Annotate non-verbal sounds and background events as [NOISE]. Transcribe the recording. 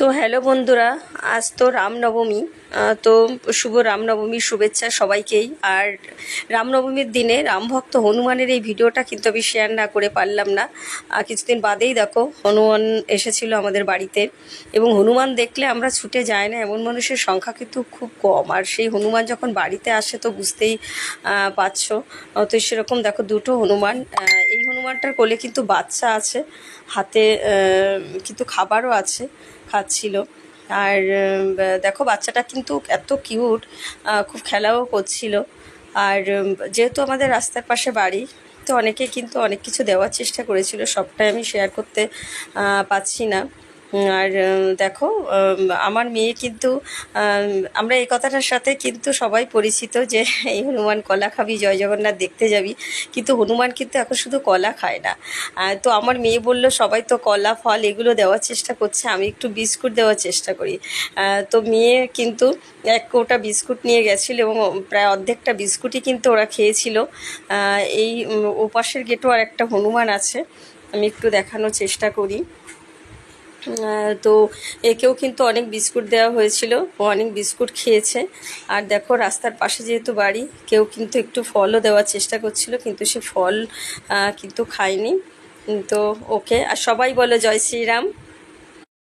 তো হ্যালো বন্ধুরা, আজ তো রামনবমী তো শুভ রামনবমীর শুভেচ্ছা সবাইকেই। আর রামনবমীর দিনে রামভক্ত হনুমানের এই ভিডিওটা কিন্তু আমি শেয়ার না করে পারলাম না। কিছুদিন বাদেই দেখো, হনুমান এসেছিল আমাদের বাড়িতে। এবং হনুমান দেখলে আমরা ছুটে যাই না, এমন মানুষের সংখ্যা কিন্তু খুব কম। আর সেই হনুমান যখন বাড়িতে আসে তো বুঝতেই পারছ। তো সেরকম দেখো দুটো হনুমান আহ, কোলে কিন্তু বাচ্চা আছে হাতে কিন্তু খাবারও আছে খাচ্ছিল। আর দেখো বাচ্চাটা কিন্তু এত কিউট খুব খেলাও করছিল। আর যেহেতু আমাদের রাস্তার পাশে বাড়ি তো অনেকে কিন্তু অনেক কিছু দেওয়ার চেষ্টা করেছিল সবটাই আমি শেয়ার করতে পাচ্ছি না। আর দেখো আমার মেয়ে কিন্তু আমরা এই কথাটার সাথে কিন্তু সবাই পরিচিত যে [LAUGHS] এই হনুমান কলা খাবি, জয় জগন্নাথ দেখতে যাবি। কিন্তু হনুমান কিন্তু এখন শুধু কলা খায় না। তো আমার মেয়ে বলল, সবাই তো কলা, ফল এগুলো দেওয়ার চেষ্টা করছে, আমি একটু বিস্কুট দেওয়ার চেষ্টা করি। তো মেয়ে কিন্তু এক কৌটা বিস্কুট নিয়ে গেছিল এবং প্রায় অর্ধেকটা বিস্কুটই কিন্তু ওরা খেয়েছিল। এই ওপাশের গেটও আর একটা হনুমান আছে, আমি একটু দেখানোর চেষ্টা করি। তো একেও কিন্তু অনেক বিস্কুট দেওয়া হয়েছিল, ও অনেক বিস্কুট খেয়েছে। আর দেখো, রাস্তার পাশে যেহেতু বাড়ি, কেউ কিন্তু একটু ফলও দেওয়ার চেষ্টা করছিল, কিন্তু সে ফল কিন্তু খায়নি। তো ওকে, আর সবাই বলে জয় শ্রীরাম।